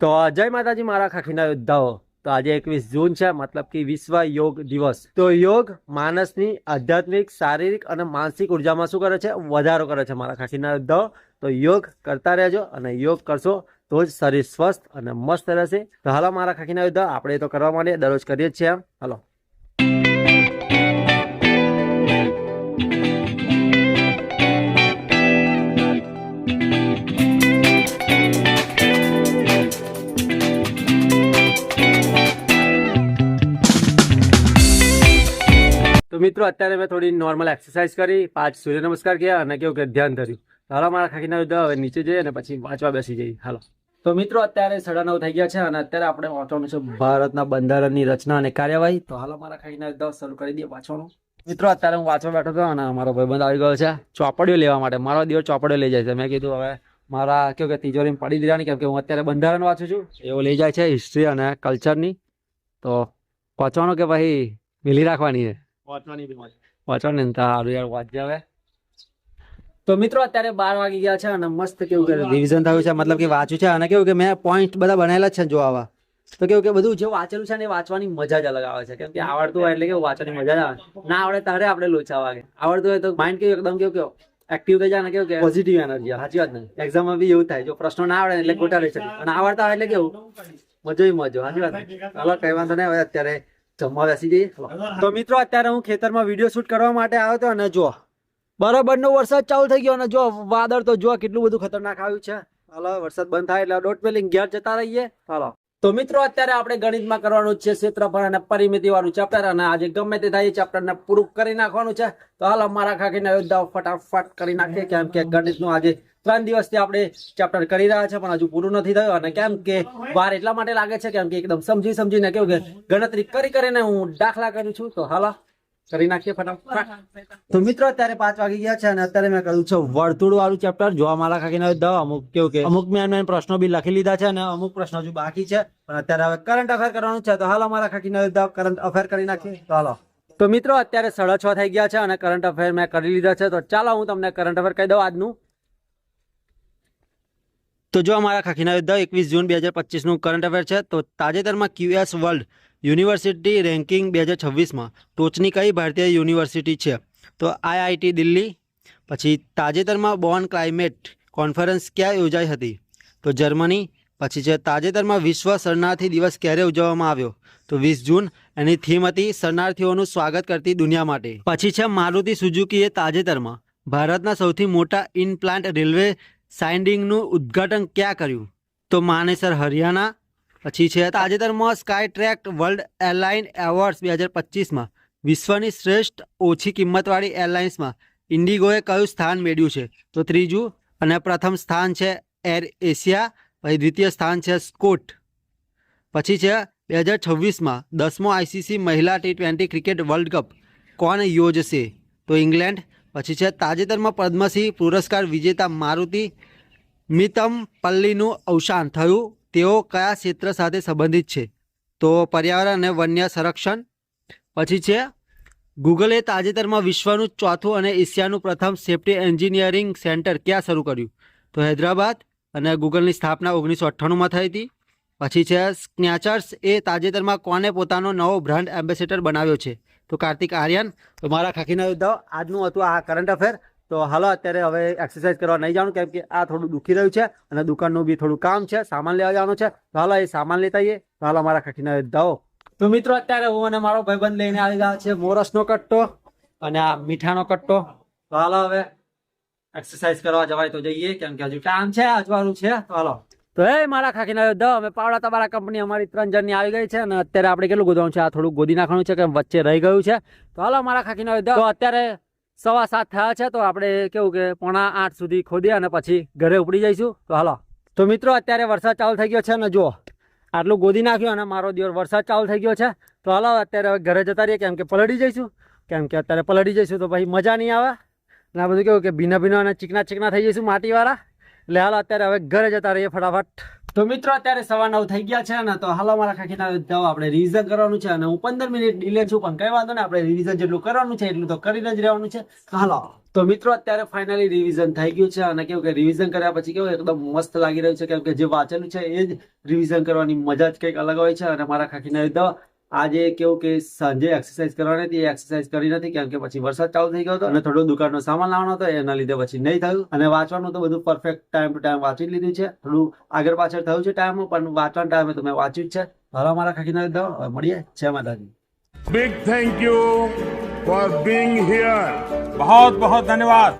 તો જય માતાજી, મારા ખાખીના યોદ્ધાઓ. તો આજે એકવીસ જૂન છે, મતલબ કે વિશ્વ યોગ દિવસ. તો યોગ માણસની આધ્યાત્મિક, શારીરિક અને માનસિક ઉર્જામાં શું કરે છે? વધારો કરે છે, મારા ખાખીના યોદ્ધાઓ. તો યોગ કરતા રહેજો અને યોગ કરશો તો જ શરીર સ્વસ્થ અને મસ્ત રહેશે. તો હાલો, મારા ખાખીના યોદ્ધા આપણે તો કરવા માંડીએ, દરરોજ કરીએ જ છીએ હાલો. મિત્રો, અત્યારે મેં થોડી નોર્મલ એક્સરસાઇઝ કરી, પાંચ સૂર્ય નમસ્કાર કર્યા અને કેવું કે ધ્યાન ધર્યું. હાલો, મારા ખાકીના યુદ્ધ હવે નીચે જઈએ અને પછી વાંચવા બેસી જઈએ. હાલો. તો મિત્રો, અત્યારે સાડા નવ થઈ ગયા છે અને અત્યારે આપણે વાંચવાનું છે ભારતના બંધારણની રચના અને કાર્યવાહી. તો હાલો, મારા ખાકીના યુદ્ધ શરૂ કરી દઈએ વાંચવાનું. મિત્રો, અત્યારે હું વાંચવા બેઠો હતો અને મારો ભાઈબંધ આવી ગયો છે ચોપડીઓ લેવા માટે. મારો દિવસ ચોપડીઓ લઈ જાય છે. મેં કીધું, હવે મારા કેવું કે તિજોરીમાં પડી દીધા કેમ કે હું અત્યારે બંધારણ વાંચું છું. એવો લઈ જાય છે હિસ્ટ્રી અને કલ્ચરની તો વાંચવાનું કે ભાઈ મિલી રાખવાની છે? વાંચવાની બી મજા. વાંચવાની તારું યાર વાંચજે હવે. તો મિત્રો અત્યારે બાર વાગી ગયા છે અને મસ્ત કેવું કે રિવિઝન થયું છે મતલબ કે વાંચ્યું છે અને કેવું કે મેં પોઈન્ટ બધા બનાવેલા છે જો આવા. તો કેવું કે બધું જે વાંચેલું છે ને વાંચવાની મજા જ અલગ આવે છે. કેમ કે આવડતું હોય એટલે કે વાંચવાની મજા જ આવે. ના આવડે તારે આપણે લોચા વાગે. આવડતું હોય તો માઇન્ડ કેવું એકદમ કેવું કેવું એક્ટિવ થઈ જાય ને કેવું કે પોઝિટિવ એનર્જી સાચી વાત નહીં એક્ઝામમાં બી એવું થાય જો પ્રશ્નો ના આવડે એટલે ખોટા રહી શકે. અને આવડતા હોય એટલે કેવું? મજો મજો સાચી વાત? ચાલો કઈ વાંધો નહીં હવે અત્યારે જમવા બેસી જઈએ તો મિત્રો અત્યારે હું ખેતરમાં વીડિયો શૂટ કરવા માટે આવ્યો હતો અને જો બરાબર નો વરસાદ ચાલુ થઈ ગયો અને જો વાદળ તો જો કેટલું બધું ખતરનાક આવ્યું છે. હાલો વરસાદ બંધ થાય એટલે દોઢ પેલી ઘેર જતા રહીએ. હાલો. તો મિત્રો અત્યારે આપણે ગણિતમાં કરવાનું છે ક્ષેત્રફળ અને પરિમિતિ વાળું ચેપ્ટર અને આજે ગમે તે થાય ચેપ્ટરને ચેપ્ટર ને પૂરું કરી નાખવાનું છે. તો હાલ મારા ખાખીને યોદ્ધાઓ ફટાફટ કરી નાખીએ કેમ કે ગણિતનું આજે ત્રણ દિવસથી આપણે ચેપ્ટર કરી રહ્યા છે, પણ હજુ પૂરું નથી થયું. અને કેમ કે વાર એટલા માટે લાગે છે કેમ કે એકદમ સમજી સમજીને કેવું કે ગણતરી કરી કરીને હું દાખલા કરું છું. તો હાલા, કરી નાખીએ ફટાફટ. તો મિત્રો, અત્યારે પાંચ વાગી ગયા છે અને અત્યારે મેં કહ્યું છે વર્તુળ વાળું ચેપ્ટર જોવા મારા ખાખીના યોદ્ધાઓ અમુક કેવું કે અમુક મેં મેન પ્રશ્નો બી લખી લીધા છે અને અમુક પ્રશ્નો હજુ બાકી છે. પણ અત્યારે હવે કરંટ અફેર કરવાનું છે. તો હાલો, મારા ખાખીના યોદ્ધાઓ કરંટ અફેર કરી નાખીએ. તો હાલો. તો મિત્રો, અત્યારે સાડા છ થઈ ગયા છે અને કરંટ અફેર મેં કરી લીધા છે. તો ચાલો, હું તમને કરંટ અફેર કહી દઉં આજનું. તો જો અમારા ખાખીના યુદ્ધ એકવીસ જૂન બે હજાર પચીસનું કરંટ અફેર છે, તો તાજેતરમાં ક્યુએસ વર્લ્ડ યુનિવર્સિટી રેન્કિંગ બે હજાર છવ્વીસમાં ટોચની કઈ ભારતીય યુનિવર્સિટી છે? તો આઈઆઈટી દિલ્હી, પછી તાજેતરમાં બોર્ન ક્લાઇમેટ કોન્ફરન્સ ક્યાં યોજાઈ હતી? તો જર્મની, પછી છે તાજેતરમાં વિશ્વ શરણાર્થી દિવસ ક્યારે ઉજવવામાં આવ્યો? તો વીસ જૂન, એની થીમ હતી શરણાર્થીઓનું સ્વાગત કરતી દુનિયા માટે. પછી છે મારુતિ સુઝુકીએ તાજેતરમાં ભારતના સૌથી મોટા ઇનપ્લાન્ટ રેલવે સાઇન્ડિંગનું ઉદ્ઘાટન ક્યાં કર્યું? તો માનેસર, હરિયાણા. પછી છે તાજેતરમાં Skytrax world airline awards બે હજાર પચીસમાં વિશ્વની શ્રેષ્ઠ ઓછી કિંમતવાળી એરલાઇન્સમાં ઇન્ડિગોએ કયું સ્થાન મેળવ્યું છે? તો ત્રીજું અને પ્રથમ સ્થાન છે એર એશિયા પછી દ્વિતીય સ્થાન છે સ્કોટ પછી છે બે હજાર છવ્વીસમાં દસમો આઈસીસી મહિલા T twenty cricket world cup કોણ યોજશે? તો ઇંગ્લેન્ડ પછી છે, તાજેતરમાં પદ્મશ્રી પુરસ્કાર વિજેતા મારુતિ મિતમ પલ્લીનું અવસાન થયું. તેઓ કયા ક્ષેત્ર સાથે સંબંધિત છે? તો પર્યાવરણ અને વન્ય સંરક્ષણ. પછી છે, ગૂગલે તાજેતરમાં વિશ્વનું ચોથું અને એશિયાનું પ્રથમ સેફ્ટી એન્જિનિયરિંગ સેન્ટર ક્યાં શરૂ કર્યું? તો હૈદરાબાદ અને ગૂગલની સ્થાપના ઓગણીસો અઠ્ઠાણુંમાં થઈ હતી. પછી છે સ્નેચર્સ એ તાજેતરમાં કોને પોતાનો નવો બ્રાન્ડ એમ્બેસેડર બનાવ્યો છે? તો કાર્તિક આર્યન, તો મારા ખાખીના યોદ્ધાઓ આજનું હતું આ કરંટ અફેર તો હાલો, અત્યારે હવે એક્સરસાઇઝ કરવા નહીં જવાનું, કેમ કે આ થોડું દુખી રહ્યું છે અને દુકાનનું બી થોડું કામ છે, સામાન લેવા જવાનું છે. તો હાલો, એ સામાન લેતા આવીએ. તો હાલો, મારા ખાખીના યોદ્ધાઓ તો મિત્રો, અત્યારે હું અને મારો ભાઈબંધ લઈને આવી ગયા છે મોરસનો કટ્ટો અને આ મીઠાનો કટ્ટો. તો હાલો, હવે એક્સરસાઇઝ કરવા જવાય તો જઈએ, કેમ કે હજુ ટાઈમ છે અજવાળું છે. તો હાલો. તો એ મારા ખાખીના યોદ્ધાઓ અમે પાવડા તમારા કંપની અમારી ત્રણ જણની આવી ગઈ છે અને અત્યારે આપણે કેટલું ગોદવાનું છે? આ થોડું ગોદી નાખવાનું છે કે વચ્ચે રહી ગયું છે. તો હાલો મારા ખાખીના તો અત્યારે સવા સાત થયા છે, તો આપણે કેવું કે પોણા આઠ સુધી ખોદી અને પછી ઘરે ઉપડી જઈશું. તો હાલો. તો મિત્રો, અત્યારે વરસાદ ચાલુ થઈ ગયો છે ને જુઓ. આટલું ગોદી નાખ્યું અને મારો દિવસ વરસાદ ચાલુ થઈ ગયો છે. તો હાલો, અત્યારે હવે ઘરે જતા રહીએ, કેમ કે પલળી જઈશું. કેમ કે અત્યારે પલળી જઈશું તો પછી મજા નહીં આવે. અને આ બધું કેવું કે ભીના ભીના અને ચીકના ચીકના થઈ જઈશું માટીવાળા. એટલે હાલ, અત્યારે હવે ઘરે જતા રહીએ ફટાફટ. તો મિત્રો, અત્યારે સવા નવ થઈ ગયા છે ને તો હાલ અમારા ખાખીના જાઓ, આપણે રિવિઝન કરવાનું છે અને હું પંદર મિનિટ ડિલે છું, પણ કઈ વાંધો ને આપણે રિવિઝન જેટલું કરવાનું છે, એટલું તો કરીને જ રહેવાનું છે. હાલો, તો મિત્રો, અત્યારે ફાઇનલી રિવિઝન થઈ ગયું છે અને કેવું કે રિવિઝન કર્યા પછી કેવું એકદમ મસ્ત લાગી રહ્યું છે, કેમ કે જે વાંચેલું છે એ જ રિવિઝન કરવાની મજા જ કંઈક અલગ હોય છે અને મારા ખાખીના લીધે આજે કેવું કે સાંજે એક્સરસાઇઝ કરવાની હતી એક્સરસાઇઝ કરી નથી કેમ કે પછી વરસાદ ચાલુ થઈ ગયો હતો અને થોડો દુકાનનો સામાન લાવવાનો હતો એના લીધે પછી નહીં થયું. અને વાંચવાનું તો બધું પરફેક્ટ ટાઈમ ટુ ટાઈમ વાંચી લીધું છે. થોડું આગળ પાછળ થયું છે ટાઈમ પણ વાંચવાના ટાઈમે તો મેં વાંચ્યું જ છે. હરા મારા ખાખીના દો મળીએ. છે માતાજી. Big thank you for being here બહુ બહુ ધન્યવાદ